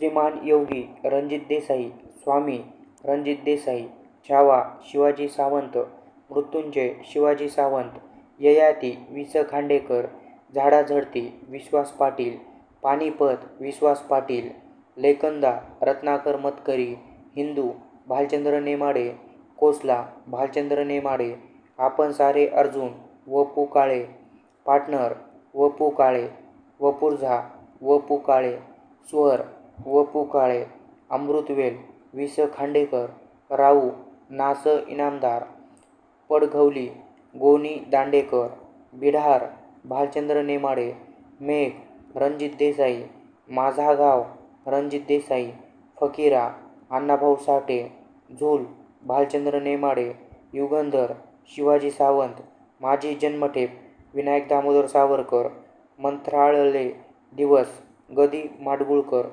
श्रीमान योगी रणजित देसाई स्वामी रणजित देसाई छावा शिवाजी सावंत मृत्युंजय शिवाजी सावंत ययाती वि स खांडेकर झाडाझडती विश्वास पाटील पानिपत विश्वास पाटील लेकंदा रत्नाकर मतकरी हिंदू भालचंद्र नेमाडे कोसला भालचंद्र नेमाडे आपण सारे अर्जुन व पु काळे पार्टनर व पु काळे वपुर्झा व पु काळे स्वर व पु काळे अमृतवेल वि स खांडेकर राऊ ना स इनामदार पडघवली गोनी दांडेकर बिढार भालचंद्र नेमाडे मेघ रणजित देसाई माझा गाव रणजित देसाई फकीरा अण्णाभाऊ साठे झूल भालचंद्र नेमाडे युगंधर शिवाजी सावंत माझी जन्मठेप विनायक दामोदर सावरकर मंत्राळले दिवस गदी माडगुळकर माडगूळकर.